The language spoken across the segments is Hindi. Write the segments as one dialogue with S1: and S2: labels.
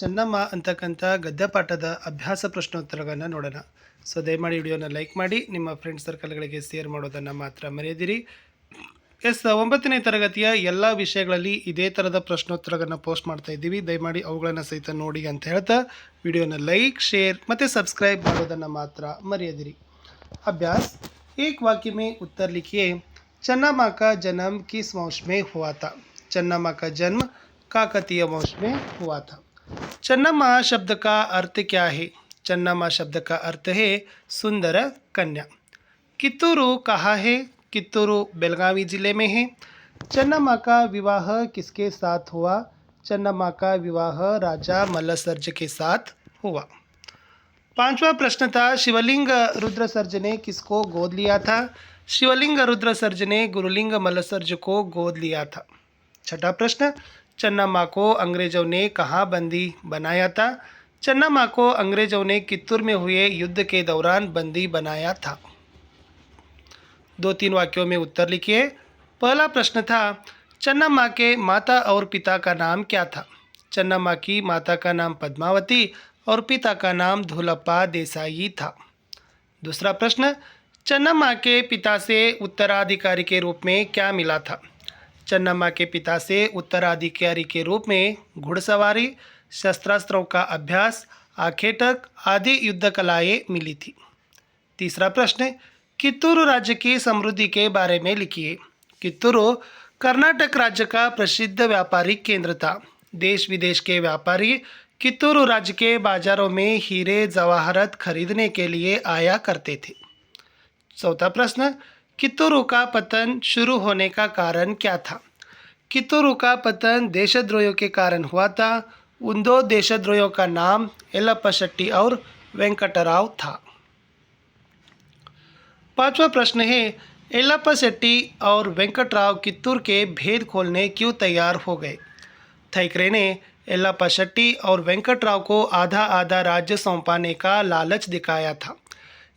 S1: ಚೆನ್ನಮ್ಮ ಅಂತಕ್ಕಂಥ ಗದ್ಯಪಾಠದ ಅಭ್ಯಾಸ ಪ್ರಶ್ನೋತ್ತರಗಳನ್ನು ನೋಡೋಣ. ಸೊ ದಯಮಾಡಿ ವಿಡಿಯೋನ ಲೈಕ್ ಮಾಡಿ, ನಿಮ್ಮ ಫ್ರೆಂಡ್ ಸರ್ಕಲ್ಗಳಿಗೆ ಶೇರ್ ಮಾಡೋದನ್ನು ಮಾತ್ರ ಮರೆಯದಿರಿ. ಎಸ್, ಒಂಬತ್ತನೇ ತರಗತಿಯ ಎಲ್ಲ ವಿಷಯಗಳಲ್ಲಿ ಇದೇ ಥರದ ಪ್ರಶ್ನೋತ್ತರಗಳನ್ನು ಪೋಸ್ಟ್ ಮಾಡ್ತಾ ಇದ್ದೀವಿ. ದಯಮಾಡಿ ಅವುಗಳನ್ನು ಸಹಿತ ನೋಡಿ ಅಂತ ಹೇಳ್ತಾ ವಿಡಿಯೋನ ಲೈಕ್ ಶೇರ್ ಮತ್ತು ಸಬ್ಸ್ಕ್ರೈಬ್ ಮಾಡೋದನ್ನು ಮಾತ್ರ ಮರೆಯದಿರಿ. ಅಭ್ಯಾಸ್, ಏಕ್ ವಾಕ್ಯಮೇ ಉತ್ತರ ಲಿಖಿಯೇ ಚೆನ್ನಮ್ಮ ಕಾ ಕಿಸ್ ವಂಶ ಹುವಾತ. ಹುವಾ ಜನ್ಮ ಕಾಕತೀಯ ವಂಶ ಹುವಾತ. चन्नम्मा शब्द का अर्थ क्या है? चन्नम्मा शब्द का अर्थ है सुंदर कन्या। कित्तूरू कहाँ है? कित्तूरू बेलगावी ज़िले में है। चन्नम्मा का विवाह किसके साथ हुआ? चन्नम्मा का विवाह राजा मल्लसर्ज के साथ हुआ। पांचवा प्रश्न था, शिवलिंग रुद्र सर्ज ने किसको गोद लिया था? शिवलिंग रुद्र सर्ज ने गुरुलिंग मल्लसर्ज को गोद लिया था। छठा प्रश्न चन्नम्मा को अंग्रेज़ों ने कहाँ बंदी बनाया था। चन्नम्मा को अंग्रेज़ों ने कित्तूर में हुए युद्ध के दौरान बंदी बनाया था। दो तीन वाक्यों में उत्तर लिखिए। पहला प्रश्न था चन्नम्मा के माता और पिता का नाम क्या था? चन्नम्मा की माता का नाम पद्मावती और पिता का नाम धुलप्पा देसाई था। दूसरा प्रश्न चन्नम्मा के पिता से उत्तराधिकारी के रूप में क्या मिला था? चन्नम्मा के पिता से उत्तराधिकारी के रूप में घुड़सवारी, शस्त्रास्त्रों का अभ्यास, आखेटक आदि युद्ध कलाएँ मिली थी। तीसरा प्रश्न, कित्तूरू राज्य की समृद्धि के बारे में लिखिए। कित्तूरू कर्नाटक राज्य का प्रसिद्ध व्यापारिक केंद्र था। देश विदेश के व्यापारी कित्तूरू राज्य के बाजारों में हीरे, जवाहरत खरीदने के लिए आया करते थे। चौथा प्रश्न कित्तूरू का पतन शुरू होने का कारण क्या था? कित्तूरू का पतन देशद्रोहियों के कारण हुआ था। उन दो देशद्रोहियों का नाम यल्लप्पा शेट्टी और वेंकटराव था। पांचवा प्रश्न है यल्लप्पा शेट्टी और वेंकटराव कित्तूर के भेद खोलने क्यों तैयार हो गए? थैकरे ने यल्लप्पा शेट्टी और वेंकटराव को आधा आधा राज्य सौंपाने का लालच दिखाया था।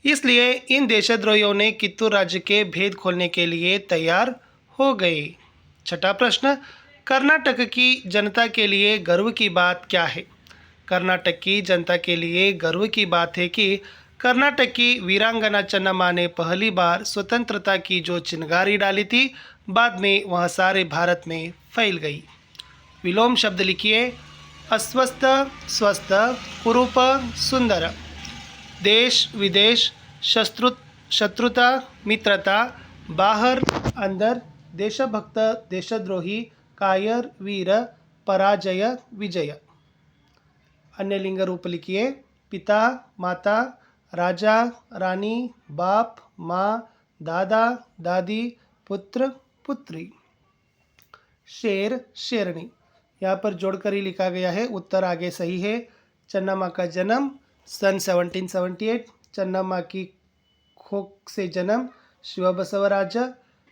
S1: इसलिए इन देशद्रोहियों ने कित्तूर राज्य के भेद खोलने के लिए तैयार हो गए। छठा प्रश्न, कर्नाटक की जनता के लिए गर्व की बात क्या है? कर्नाटक की जनता के लिए गर्व की बात है कि कर्नाटक की वीरांगना चन्नम्मा ने पहली बार स्वतंत्रता की जो चिनगारी डाली थी, बाद में वह सारे भारत में फैल गई। विलोम शब्द लिखिए, अस्वस्थ, स्वस्थ कुरूप सुंदर। देश, विदेश शत्रु शत्रुता, मित्रता, बाहर, अंदर, देशभक्त, देशद्रोही, कायर, वीर, पराजय, विजय। अन्य लिंग रूप लिखिए। पिता, माता, राजा, रानी, बाप, माँ, दादा, दादी, पुत्र, पुत्री। शेर, शेरनी। यहाँ पर जोड़कर ही लिखा गया है। उत्तर आगे सही है। चन्नम्मा का जन्म सन 1778 चन्नम्मा की खोक से जन्म शिव बसवराज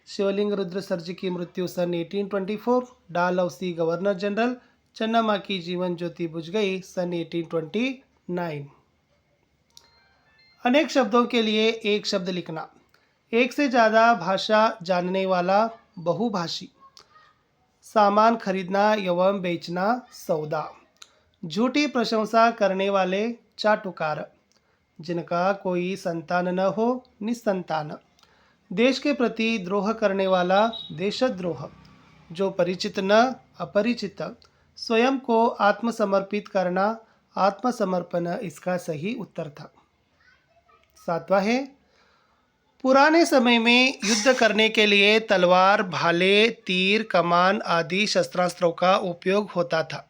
S1: शिवलिंग रुद्र सर्ज की मृत्यु सन 1824 डाल सी गवर्नर जनरल चन्नम्मा की जीवन ज्योति बुझ गई सन 1829 अनेक शब्दों के लिए एक शब्द लिखना। एक से ज़्यादा भाषा जानने वाला बहुभाषी। सामान खरीदना एवं बेचना, सौदा। झूठी प्रशंसा करने वाले चाटुकार जिनका कोई संतान न हो, निसंतान। देश के प्रति द्रोह करने वाला देशद्रोह, जो परिचित न, अपरिचित। स्वयं को आत्मसमर्पित करना, आत्मसमर्पण इसका सही उत्तर था। सातवा है, पुराने समय में युद्ध करने के लिए तलवार, भाले, तीर, कमान आदि शस्त्रास्त्रों का उपयोग होता था।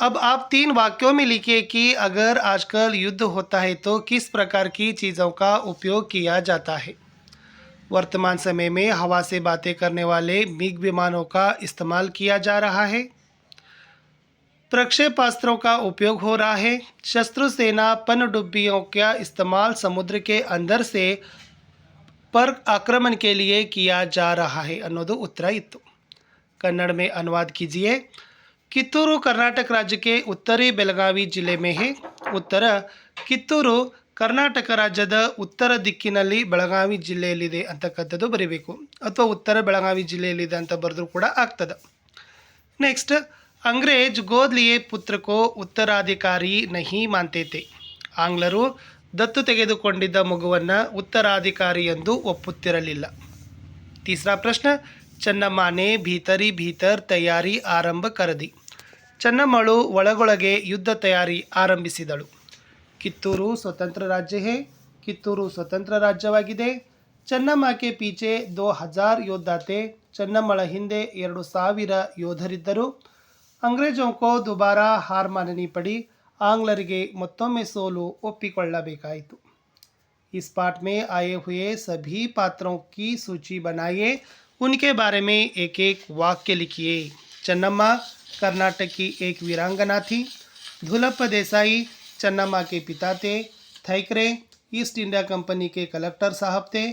S1: अब आप तीन वाक्यों में लिखिए कि अगर आजकल युद्ध होता है तो किस प्रकार की चीज़ों का उपयोग किया जाता है वर्तमान समय में हवा से बातें करने वाले मिग विमानों का इस्तेमाल किया जा रहा है प्रक्षेपास्त्रों का उपयोग हो रहा है शस्त्र सेना पनडुब्बियों का इस्तेमाल समुद्र के अंदर से पर आक्रमण के लिए किया जा रहा है ಅನ್ನೋದು ಉತ್ತರ ಇತ್ತು कन्नड़ में अनुवाद कीजिए ಕಿತ್ತೂರು ಕರ್ನಾಟಕ ರಾಜ್ಯಕ್ಕೆ ಉತ್ತರಿ ಬೆಳಗಾವಿ ಜಿಲ್ಲೆ ಮೇಹೆ, ಉತ್ತರ ಕಿತ್ತೂರು ಕರ್ನಾಟಕ ರಾಜ್ಯದ ಉತ್ತರ ದಿಕ್ಕಿನಲ್ಲಿ ಬೆಳಗಾವಿ ಜಿಲ್ಲೆಯಲ್ಲಿದೆ ಅಂತಕ್ಕಂಥದ್ದು ಬರೀಬೇಕು. ಅಥವಾ ಉತ್ತರ ಬೆಳಗಾವಿ ಜಿಲ್ಲೆಯಲ್ಲಿದೆ ಅಂತ ಬರೆದ್ರೂ ಕೂಡ ಆಗ್ತದೆ. ನೆಕ್ಸ್ಟ್ ಅಂಗ್ರೇಜ್ ಗೋದ್ಲಿಯೇ ಪುತ್ರಕೋ ಉತ್ತರಾಧಿಕಾರಿ ನಹಿ ಮಾಂತೇತೆ. ಆಂಗ್ಲರು ದತ್ತು ತೆಗೆದುಕೊಂಡಿದ್ದ ಮಗುವನ್ನು ಉತ್ತರಾಧಿಕಾರಿ ಎಂದು ಒಪ್ಪುತ್ತಿರಲಿಲ್ಲ. ತೀಸರಾ ಪ್ರಶ್ನೆ ಚೆನ್ನಮ್ಮ ನೇ ಭೀತರಿ ಭೀತರ್ ತಯಾರಿ ಆರಂಭ ಕರದಿ. ಚೆನ್ನಮ್ಮಳು ಒಳಗೊಳಗೆ ಯುದ್ಧ ತಯಾರಿ ಆರಂಭಿಸಿದಳು. ಕಿತ್ತೂರು ಸ್ವತಂತ್ರ ರಾಜ್ಯ ಹೇ ಕಿತ್ತೂರು ಸ್ವತಂತ್ರ ರಾಜ್ಯವಾಗಿದೆ. ಚೆನ್ನಮ್ಮಕ್ಕೆ ಪೀಚೆ ದೋ ಹಜಾರ್ ಯೋದ್ಧಾತೆ ಚೆನ್ನಮ್ಮಳ ಹಿಂದೆ ಎರಡು ಸಾವಿರ ಯೋಧರಿದ್ದರು. ಅಂಗ್ರೇಜೋಂಕೋ ದುಬಾರ ಹಾರ್ ಮಾನನಿ ಪಡಿ, ಆಂಗ್ಲರಿಗೆ ಮತ್ತೊಮ್ಮೆ ಸೋಲು ಒಪ್ಪಿಕೊಳ್ಳಬೇಕಾಯಿತು. ಇಸ್ ಪಾಠ ಮೇ ಆಯೇ ಹುಯೇ, ಸಭಿ ಪಾತ್ರೋಂ ಕಿ ಸೂಚಿ ಬನಾಯೇ उनके बारे में एक एक वाक्य लिखिए चन्नम्मा कर्नाटक की एक वीरांगना थी धुलप्प देसाई चन्नम्मा के पिता थे थैकरे ईस्ट इंडिया कंपनी के कलेक्टर साहब थे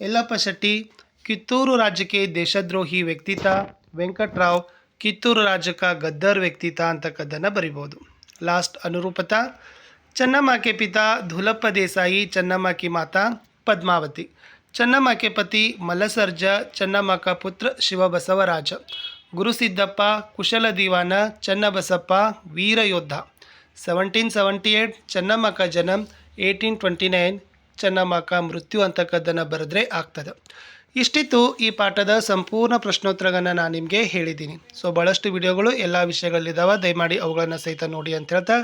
S1: यल्लप्प शेट्टी कित्तूरू राज्य के देशद्रोही व्यक्ति था ವೆಂಕಟ್ರಾವ್ ಕಿತ್ತೂರು राज्य का गद्दर व्यक्ति था ಅಂತಕ್ಕದ್ದನ್ನು ಬರಿಬೋದು लास्ट अनुरूपता चन्नम्मा के पिता धुलप्प देसाई चन्नम्मा की माता पद्मावती ಚನ್ನಮ್ಮಕ್ಕೆ ಪತಿ ಮಲಸರ್ಜ ಚನ್ನಮ್ಮಕ್ಕ ಪುತ್ರ ಶಿವಬಸವರಾಜ ಗುರುಸಿದ್ದಪ್ಪ ಕುಶಲ ದಿವಾನ, ಚನ್ನಬಸಪ್ಪ ವೀರಯೋಧ ಸೆವೆಂಟೀನ್ ಸೆವೆಂಟಿ ಏಯ್ಟ್ ಚನ್ನಮ್ಮಕ್ಕ ಜನಂ ಏಯ್ಟೀನ್ ಟ್ವೆಂಟಿ ನೈನ್ ಚನ್ನಮ್ಮಕ್ಕ ಮೃತ್ಯು ಅಂತಕ್ಕದ್ದನ್ನು ಬರೆದ್ರೆ ಆಗ್ತದೆ. ಇಷ್ಟಿತ್ತು ಈ ಪಾಠದ ಸಂಪೂರ್ಣ ಪ್ರಶ್ನೋತ್ತರಗಳನ್ನು ನಾನು ನಿಮಗೆ ಹೇಳಿದ್ದೀನಿ. ಸೊ ಭಾಳಷ್ಟು ವಿಡಿಯೋಗಳು ಎಲ್ಲ ವಿಷಯಗಳಿದ್ದಾವೆ ದಯಮಾಡಿ ಅವುಗಳನ್ನು ಸಹಿತ ನೋಡಿ ಅಂತ ಹೇಳ್ತಾ,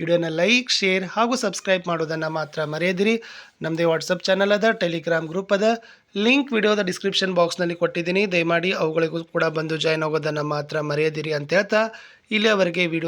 S1: ವಿಡಿಯೋನ ಲೈಕ್, ಶೇರ್ ಹಾಗೂ ಸಬ್ಸ್ಕ್ರೈಬ್ ಮಾಡೋದನ್ನು ಮಾತ್ರ ಮರೆಯದಿರಿ. ನಮ್ಮದೇ ವಾಟ್ಸಪ್ ಚಾನಲ್ ಅದ ಟೆಲಿಗ್ರಾಮ್ ಗ್ರೂಪ್ ಅದ. ಲಿಂಕ್ ವಿಡಿಯೋದ ಡಿಸ್ಕ್ರಿಪ್ಷನ್ ಬಾಕ್ಸ್ನಲ್ಲಿ ಕೊಟ್ಟಿದ್ದೀನಿ. ದಯಮಾಡಿ ಅವುಗಳಿಗೂ ಕೂಡ ಬಂದು ಜಾಯ್ನ್ ಆಗೋದನ್ನು ಮಾತ್ರ ಮರೆಯದಿರಿ ಅಂತ ಹೇಳ್ತಾ, ಇಲ್ಲಿಯವರೆಗೆ ವಿಡಿಯೋ